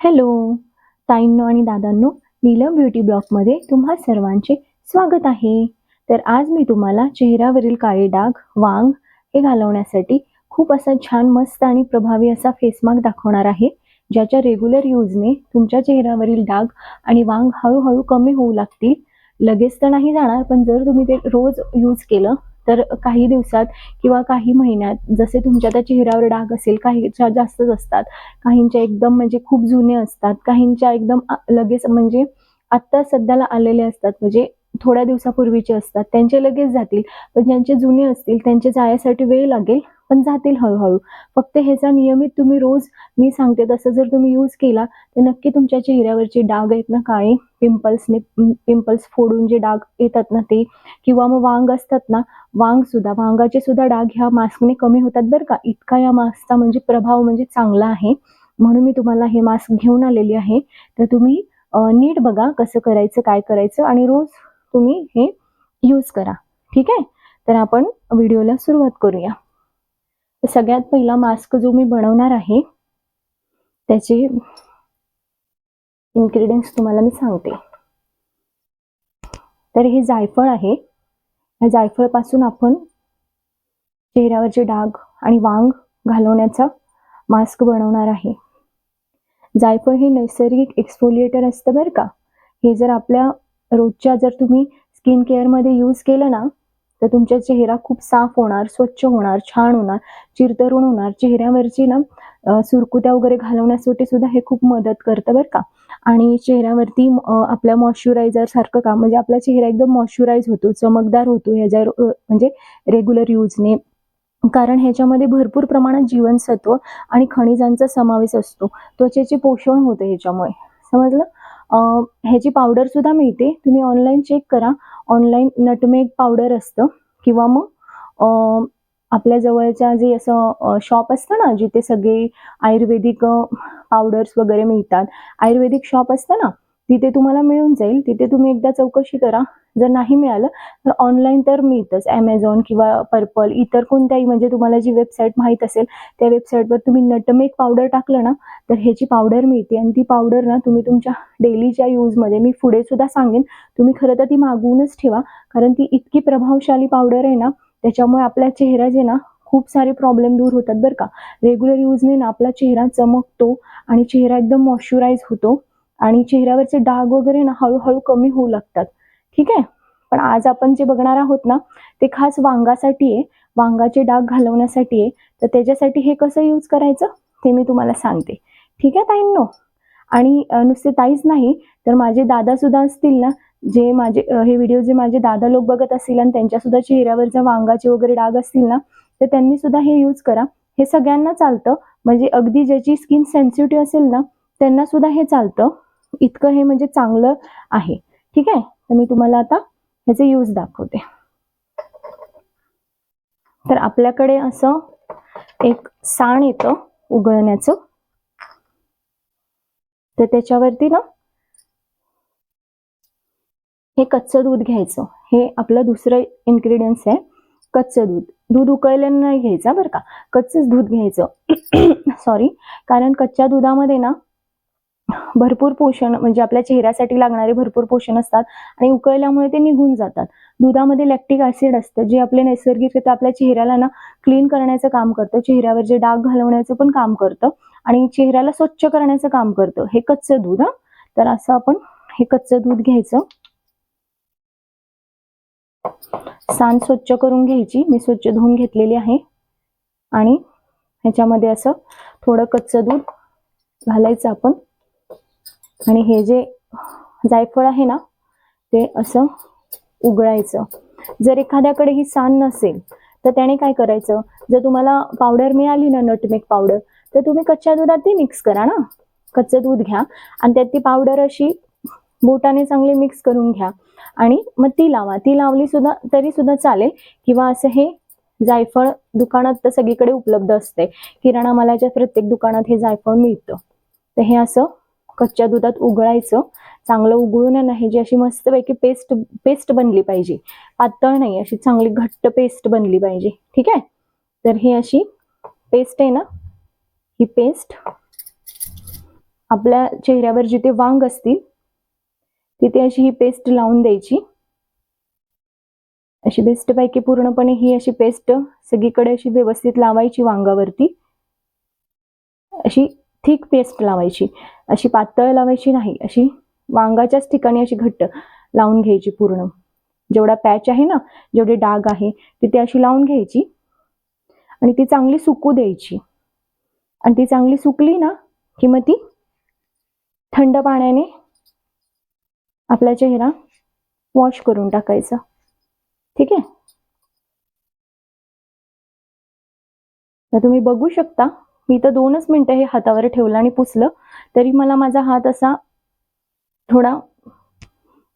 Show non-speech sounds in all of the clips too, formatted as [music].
Hello ताईंनो आणि दादांनो Neelam beauty ब्लॉकमध्ये तुम्हा सर्वांचे स्वागत आहे. तर आज मी तुम्हाला चेहऱ्यावरील काळे डाग वांग हे घालवण्यासाठी खूप असा छान मस्त आणि प्रभावी असा फेस मास्क दाखवणार आहे ज्याच्या रेग्युलर यूजने तुमच्या चेहऱ्यावरील डाग आणि वांग हळूहळू कमी होऊ लागतील. लगेच तर नाही जाणार पण जर तुम्ही ते रोज यूज केलं तर काही दिवसात किंवा काही महिन्यात जसे तुमच्या त्या चेहऱ्यावर डाग असेल काहीच्या जास्तच असतात काहींच्या एकदम म्हणजे खूप जुने असतात काहींच्या एकदम लगेच म्हणजे आत्ता सध्याला आलेले असतात म्हणजे थोड्या दिवसापूर्वीचे असतात त्यांचे लगेच जातील पण ज्यांचे जुने असतील त्यांचे जाण्यासाठी वेळ लागेल पण जातील हळूहळू. फक्त ह्याचा नियमित तुम्ही रोज मी सांगते तसं जर तुम्ही यूज केला तर नक्की तुमच्या चेहऱ्यावरचे डाग आहेत ना काळे. पिंपल्सने पिंपल्स फोडून जे डाग येतात ना ते किंवा मग वांग असतात ना वांग सुद्धा वांगाचे सुद्धा डाग ह्या मास्कने कमी होतात बरं का. इतका या मास्कचा म्हणजे प्रभाव म्हणजे चांगला आहे. म्हणून मी तुम्हाला हे मास्क घेऊन आलेली आहे. तर तुम्ही नीट बघा कसं करायचं काय करायचं आणि रोज तुम्ही हे यूज करा. ठीक आहे? तर आपण व्हिडिओला सुरुवात करूया. तर सगळ्यात पहिला मास्क जो मी बनवणार आहे त्याचे इन्ग्रेडियंट्स तुम्हाला मी सांगते. तर हे जायफळ आहे. या जायफळपासून आपण चेहऱ्यावरचे डाग आणि वांग घालवण्याचा मास्क बनवणार आहे. जायफळ हे नैसर्गिक एक्सफोलिएटर असतं बरं का. हे जर आपल्या रोजच्या जर तुम्ही स्किन केअरमध्ये यूज केलं ना तर तुमचा चेहरा खूप साफ होणार स्वच्छ होणार छान होणार चिरतरुण होणार. चेहऱ्यावरची ना सुरकुत्या वगैरे घालवण्यासाठी सुद्धा हे खूप मदत करतं बरं का. आणि चेहऱ्यावरती आपल्या मॉइश्चरायझर सारखं काम म्हणजे आपला चेहरा एकदम मॉइश्चराईज होतो चमकदार होतो ह्याच्या म्हणजे रेग्युलर यूजने कारण ह्याच्यामध्ये भरपूर प्रमाणात जीवनसत्व आणि खनिजांचा समावेश असतो. त्वचेचे पोषण होतं ह्याच्यामुळे. समजलं? ह्याची पावडर सुद्धा मिळते. तुम्ही ऑनलाईन चेक करा. ऑनलाईन नटमेग पावडर असतं. किंवा मग आपल्या जवळच्या जे असं शॉप असतं ना जिथे सगळे आयुर्वेदिक पावडर्स वगैरे मिळतात. आयुर्वेदिक शॉप असतं ना तिथे तुम्हाला मिळून जाईल. तिथे तुम्ही एकदा चौकशी करा. जर नाही मिळालं तर ऑनलाईन तर मिळतंच. ॲमेझॉन किंवा पर्पल इतर कोणत्याही म्हणजे तुम्हाला जी वेबसाईट माहीत असेल त्या वेबसाईटवर तुम्ही नटमेक पावडर टाकलं ना तर ह्याची पावडर मिळते. आणि ती पावडर ना तुम्ही तुमच्या डेलीच्या यूजमध्ये मी पुढे सुद्धा सांगेन तुम्ही खरं तर ती मागवूनच ठेवा. कारण ती इतकी प्रभावशाली पावडर आहे ना त्याच्यामुळे आपला चेहरा जे ना खूप सारे प्रॉब्लेम दूर होतात बरं का. रेग्युलर यूजने ना आपला चेहरा चमकतो आणि चेहरा एकदम मॉइश्चराईज होतो. आणि चेहऱ्यावरचे डाग वगैरे ना हळूहळू कमी होऊ लागतात. ठीक आहे? पण आज आपण जे बघणार आहोत ना ते खास वांगासाठी आहे. वांगाचे डाग घालवण्यासाठी आहे. तर त्याच्यासाठी हे कसं यूज करायचं? ते मी तुम्हाला सांगते. ठीक आहे ताईंनो? आणि नुसते ताईच नाही तर माझे दादा सुद्धा असतील ना जे माझे हे व्हिडिओ जे माझे दादा लोक बघत असतील आणि त्यांच्या सुद्धा चेहऱ्यावरच्या वांगाचे वगैरे डाग असतील ना तर त्यांनी सुद्धा हे यूज करा. हे सगळ्यांना चालतं. म्हणजे अगदी ज्याची स्किन सेन्सिटिव्ह असेल ना त्यांना सुद्धा हे चालतं. इतकं हे म्हणजे चांगलं आहे. ठीक आहे? तर मी तुम्हाला आता ह्याचे यूज दाखवते. तर आपल्याकडे असं एक साण येतं उगळण्याचं. तर त्याच्यावरती ना हे कच्चं दूध घ्यायचं. हे आपलं दुसरं इन्ग्रेडियंट्स आहे कच्चं दूध. दूध उकळलेलं नाही घ्यायचं बरं का? कच्चंच दूध घ्यायचं. [coughs] सॉरी कारण कच्च्या दुधामध्ये ना भरपूर पोषण म्हणजे आपल्या चेहऱ्यासाठी लागणारे भरपूर पोषण असतात आणि उकळल्यामुळे ते निघून जातात. दुधामध्ये लॅक्टिक ऍसिड असतं जे आपले नैसर्गिकरित्या आपल्या चेहऱ्याला ना क्लीन करण्याचं काम करतं. चेहऱ्यावर जे डाग घालवण्याचं पण काम करतं आणि चेहऱ्याला स्वच्छ करण्याचं काम करतं. हे कच्चं दूध हा. तर असं आपण हे कच्चं दूध घ्यायचं. सांड स्वच्छ करून घ्यायची. मी स्वच्छ धुवून घेतलेली आहे. आणि ह्याच्यामध्ये असं थोडं कच्चं दूध घालायचं आपण. आणि हे जे जायफळ आहे ना ते असं उघडायचं जर एखाद्याकडे ही सान नसेल तर त्याने काय करायचं? जर तुम्हाला पावडर मिळाली ना नटमेक पावडर तर तुम्ही कच्च्या दुधात ती मिक्स करा ना. कच्चं दूध घ्या आणि त्यात ती पावडर अशी बोटाने चांगली मिक्स करून घ्या. आणि मग ती लावा. ती लावली सुद्धा तरी सुद्धा चालेल. किंवा असं हे जायफळ दुकानात तर सगळीकडे उपलब्ध असते. किराणा मालाच्या प्रत्येक दुकानात हे जायफळ मिळतं. तर हे असं कच्च्या दुधात उघडायचं चांगलं उघडून नाही जी अशी मस्तपैकी पेस्ट पेस्ट बनली पाहिजे. पातळ नाही अशी चांगली घट्ट पेस्ट बनली पाहिजे. ठीक आहे? तर ही अशी पेस्ट आहे ना? ही पेस्ट आपल्या चेहऱ्यावर जिथे वांग असतील तिथे अशी ही पेस्ट लावून द्यायची. अशी बेस्ट पैकी पूर्णपणे ही अशी पेस्ट सगळीकडे अशी व्यवस्थित लावायची वांगावरती. अशी थिक पेस्ट लावायची. अशी पातळ लावायची नाही अशी वांगाच्याच ठिकाणी अशी घट्ट लावून घ्यायची पूर्ण. जेवढा पॅच आहे ना जेवढे डाग आहे तिथे अशी लावून घ्यायची. आणि ती चांगली सुकू द्यायची. आणि ती चांगली सुकली ना की मग ती थंड पाण्याने आपला चेहरा वॉश करून टाकायचा. ठीक आहे? तर तुम्ही बघू शकता मी तर दोनच मिनटं हे हातावर ठेवलं आणि पुसलं. तरी मला माझा हात असा थोडा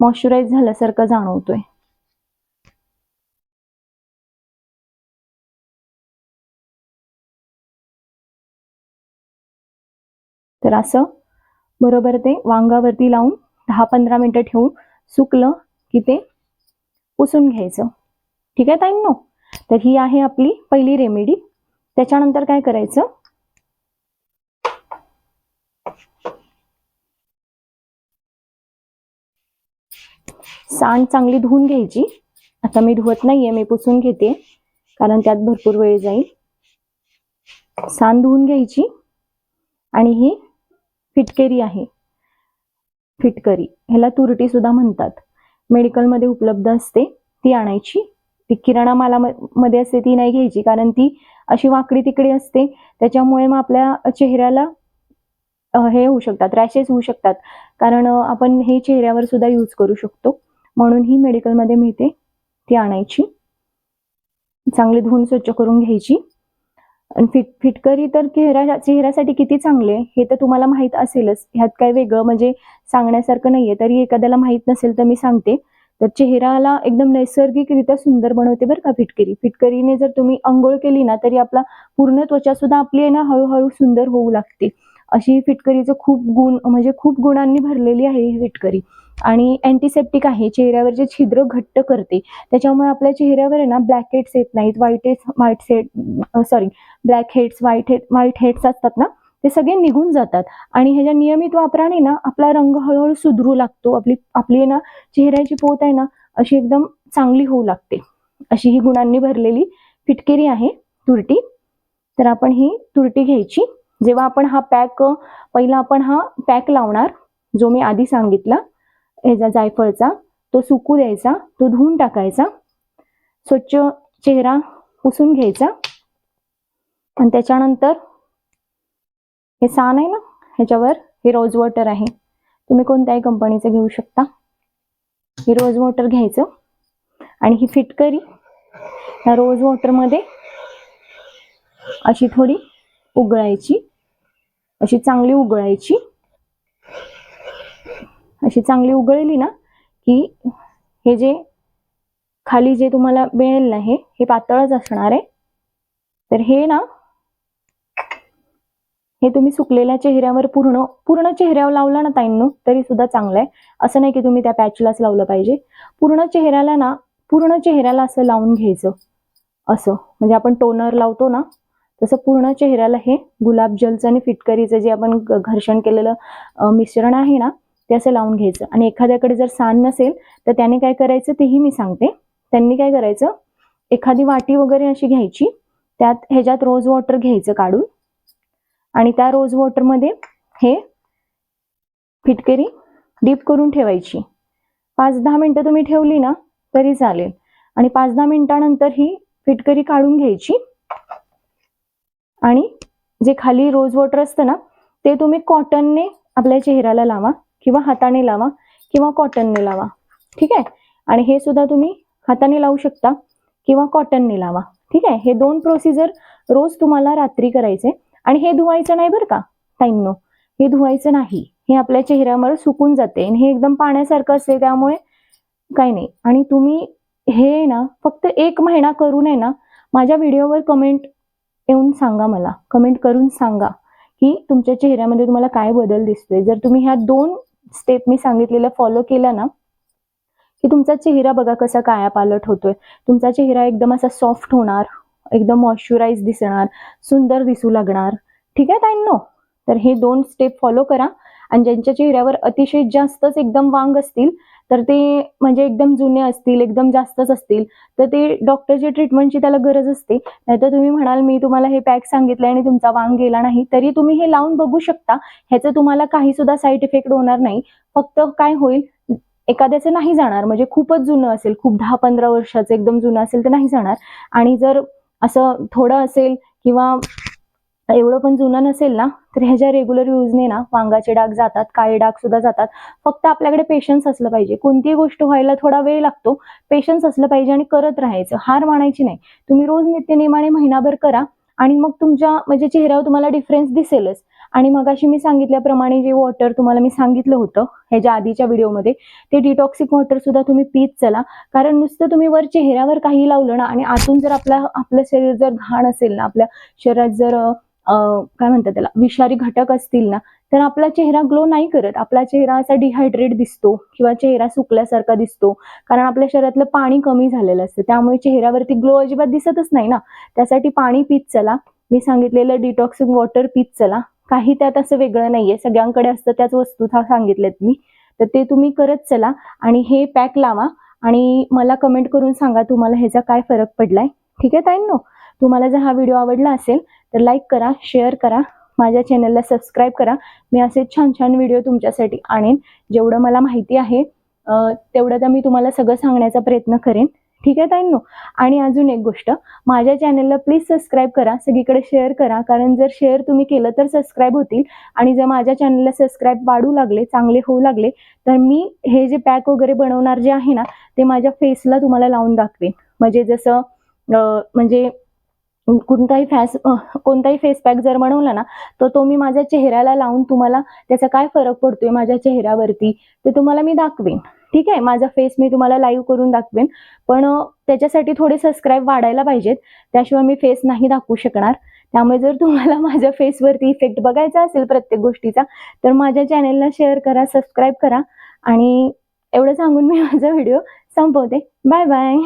मॉइश्चराईज झाल्यासारखा जाणवतोय. तर असं बरोबर ते वांगावरती लावून दहा पंधरा मिनिटं ठेवून सुकलं की ते पुसून घ्यायचं. ठीक आहे ताईंनो? तर ही आहे आपली पहिली रेमेडी त्याच्यानंतर काय करायचं? सांड चांगली धुवून घ्यायची. आता मी धुवत नाहीये मी पुसून घेते. कारण त्यात भरपूर वेळ जाईल. सांड धुवून घ्यायची. आणि ही फिटकेरी आहे. फिटकरी. ह्याला तुरटी सुद्धा म्हणतात. मेडिकलमध्ये उपलब्ध असते. ती आणायची. ती किराणा माला मध्ये असते ती नाही घ्यायची. कारण ती अशी वाकडी तिकडी असते. त्याच्यामुळे मग आपल्या चेहऱ्याला हे होऊ शकतात. रॅशेस होऊ शकतात. कारण आपण हे चेहऱ्यावर सुद्धा यूज करू शकतो. म्हणून ही मेडिकलमध्ये मिळते ती आणायची. चांगली धुवून स्वच्छ करून घ्यायची. आणि फिट फिटकरी तर चेहरा चेहऱ्यासाठी किती चांगले हे तर तुम्हाला माहीत असेलच. ह्यात काय वेगळं म्हणजे सांगण्यासारखं नाहीये तरी एखाद्याला माहीत नसेल तर मी सांगते. तर चेहऱ्याला एकदम नैसर्गिकरित्या सुंदर बनवते बरं का फिटकरी. फिटकरीने जर तुम्ही आंघोळ केली ना तरी आपला पूर्ण त्वचा सुद्धा आपली आहे ना हळूहळू सुंदर होऊ लागते. अशी फिटकरीचं खूप गुण म्हणजे खूप गुणांनी भरलेली आहे ही फिटकरी. आणि अँटीसेप्टिक आहे चेहऱ्यावर जे छिद्र घट्ट करते त्याच्यामुळे आपल्या चेहऱ्यावर आहे ना ब्लॅक हेड्स येत नाहीत white heads white set sorry black heads white head white heads असतात ना ते सगळे निघून जातात. आणि ह्याच्या नियमित वापराने ना आपला रंग हळूहळू सुधरू लागतो आपली आपली आहे ना चेहऱ्याची पोत आहे ना अशी एकदम चांगली होऊ लागते. अशी ही गुणांनी भरलेली फिटकेरी आहे तुरटी. तर आपण ही तुरटी घ्यायची. जेव्हा आपण हा पॅक पहिला आपण हा पॅक लावणार जो मी आधी सांगितला ह्याचा जायफळचा तो सुकू द्यायचा तो धुवून टाकायचा स्वच्छ चेहरा पुसून घ्यायचा आणि त्याच्यानंतर हे सान आहे ना ह्याच्यावर हे रोज वॉटर आहे. तुम्ही कोणत्याही कंपनीचं घेऊ शकता. हे रोज वॉटर घ्यायचं आणि ही फिटकरी ह्या रोज वॉटरमध्ये अशी थोडी उगळायची अशी चांगली उगळायची अशी चांगली उगळली ना की हे जे खाली जे तुम्हाला मिळेल ना हे हे पातळच असणार आहे. तर हे ना हे तुम्ही सुकलेल्या चेहऱ्यावर पूर्ण पूर्ण चेहऱ्यावर लावलं ना ताईंनो तरी सुद्धा चांगलं आहे. असं नाही की तुम्ही त्या पॅचलाच लावलं पाहिजे. पूर्ण चेहऱ्याला ना पूर्ण चेहऱ्याला असं लावून घ्यायचं. असं. म्हणजे आपण टोनर लावतो ना तसं पूर्ण चेहऱ्याला हे गुलाब जलचं आणि फिटकरीचं जे आपण घर्षण केलेलं मिश्रण आहे ना ते असं लावून घ्यायचं. आणि एखाद्याकडे जर सांड नसेल तर त्याने काय करायचं तेही मी सांगते. त्यांनी काय करायचं एखादी वाटी वगैरे अशी घ्यायची त्यात ह्याच्यात रोज वॉटर घ्यायचं काढून. आणि त्या रोज वॉटरमध्ये हे फिटकरी डीप करून ठेवायची. पाच दहा मिनटं तुम्ही ठेवली ना तरी चालेल. आणि पाच दहा मिनिटानंतर ही फिटकरी काढून घ्यायची. आणि जे खाली रोज वॉटर असतं ना ते तुम्ही कॉटनने आपल्या चेहऱ्याला लावा किंवा हाताने लावा किंवा कॉटनने लावा. ठीक आहे? आणि हे सुद्धा तुम्ही हाताने लावू शकता किंवा कॉटनने लावा. ठीक आहे? हे दोन प्रोसिजर रोज तुम्हाला रात्री करायचे. आणि हे धुवायचं नाही बरं का? टाईमनो हे धुवायचं नाही. हे आपल्या चेहऱ्यावर सुकून जाते आणि हे एकदम पाण्यासारखं असते त्यामुळे काही नाही. आणि तुम्ही हे ना फक्त एक महिना करून आहे ना माझ्या व्हिडिओवर कमेंट येऊन सांगा मला कमेंट करून सांगा की तुमच्या चेहऱ्यामध्ये तुम्हाला काय बदल दिसतोय. जर तुम्ही ह्या दोन स्टेप मी सांगितलेल्या फॉलो केल्या ना की तुमचा चेहरा बघा कसा काया पालट होतोय. तुमचा चेहरा एकदम असा सॉफ्ट होणार एकदम मॉइश्चराईज दिसणार सुंदर दिसू लागणार. ठीक आहे ताईंनो? तर हे दोन स्टेप फॉलो करा. आणि ज्यांच्या चेहऱ्यावर अतिशय जास्तच एकदम वांग असतील तर ते म्हणजे एकदम जुने असतील एकदम जास्तच असतील तर ते डॉक्टरची ट्रीटमेंटची त्याला गरज असते. नाहीतर तुम्ही म्हणाल मी तुम्हाला हे पॅक सांगितलं आणि तुमचा वांग गेला नाही. तरी तुम्ही हे लावून बघू शकता. ह्याचं तुम्हाला काही सुद्धा साईड इफेक्ट होणार नाही. फक्त काय होईल एखाद्याचं नाही जाणार. म्हणजे खूपच जुनं असेल खूप दहा पंधरा वर्षाचं एकदम जुनं असेल तर नाही जाणार. आणि जर असं थोडं असेल किंवा एवढं पण जुनं नसेल ना तर ह्याच्या रेग्युलर यूजने ना वांगाचे डाग जातात काळे डाग सुद्धा जातात. फक्त आपल्याकडे पेशन्स असलं पाहिजे. कोणतीही गोष्ट व्हायला थोडा वेळ लागतो. पेशन्स असलं पाहिजे आणि करत राहायचं. हार मानायची नाही. तुम्ही रोज नित्यनेमाने महिनाभर करा आणि मग तुमच्या म्हणजे चेहऱ्यावर तुम्हाला डिफरन्स दिसेलच. आणि मगाशी मी सांगितल्याप्रमाणे जे वॉटर तुम्हाला मी सांगितलं होतं ह्याच्या आधीच्या व्हिडिओमध्ये ते डिटॉक्सिक वॉटर सुद्धा तुम्ही पीत चला. कारण नुसतं तुम्ही वर चेहऱ्यावर काही लावलं ना आणि आतून जर आपला आपलं शरीर जर घाण असेल ना आपल्या शरीरात जर काय म्हणतात त्याला विषारी घटक असतील ना तर आपला चेहरा ग्लो नाही करत. आपला चेहरा असा डिहायड्रेट दिसतो किंवा चेहरा सुकल्यासारखा दिसतो. कारण आपल्या शरीरातलं पाणी कमी झालेलं असतं. त्यामुळे चेहऱ्यावरती ग्लो अजिबात दिसतच नाही ना. त्यासाठी पाणी पीत चला. मी सांगितलेलं डिटॉक्सिंग वॉटर पीत चला. काही त्यात असं वेगळं नाहीये. सगळ्यांकडे असतं त्याच वस्तू सांगितल्यात मी. तर ते तुम्ही करत चला आणि हे पॅक लावा आणि मला कमेंट करून सांगा तुम्हाला ह्याचा काय फरक पडलाय. ठीक आहे ताईंनो? तुम्हाला जर हा व्हिडिओ आवडला असेल तर लाईक करा शेअर करा माझ्या चॅनलला सबस्क्राईब करा. मी असे छान छान व्हिडिओ तुमच्यासाठी आणेन. जेवढं मला माहिती आहे तेवढं तर मी तुम्हाला सगळं सांगण्याचा प्रयत्न करेन. ठीक आहे ताईंनो? आणि अजून एक गोष्ट माझ्या चॅनलला प्लीज सबस्क्राईब करा सगळीकडे शेअर करा. कारण जर शेअर तुम्ही केलं तर सबस्क्राईब होतील. आणि जर माझ्या चॅनलला सबस्क्राईब वाढू लागले चांगले होऊ लागले तर मी हे जे पॅक वगैरे बनवणार जे आहे ना ते माझ्या फेसला तुम्हाला लावून दाखवेन. म्हणजे जसं म्हणजे कोणताही फॅस कोणताही फेस पॅक जर बनवला ना तर तो मी माझ्या चेहऱ्याला लावून तुम्हाला त्याचा काय फरक पडतोय माझ्या चेहऱ्यावरती ते तुम्हाला मी दाखवेन. ठीक आहे? माझा फेस मी तुम्हाला लाईव्ह करून दाखवेन. पण त्याच्यासाठी थोडे सबस्क्राईब वाढायला पाहिजेत. त्याशिवाय मी फेस नाही दाखवू शकणार. त्यामुळे जर तुम्हाला [laughs] माझ्या फेसवरती इफेक्ट बघायचा असेल प्रत्येक गोष्टीचा तर माझ्या चॅनेलला शेअर करा सबस्क्राईब करा. आणि एवढं सांगून मी [laughs] माझा व्हिडिओ संपवते. Bye bye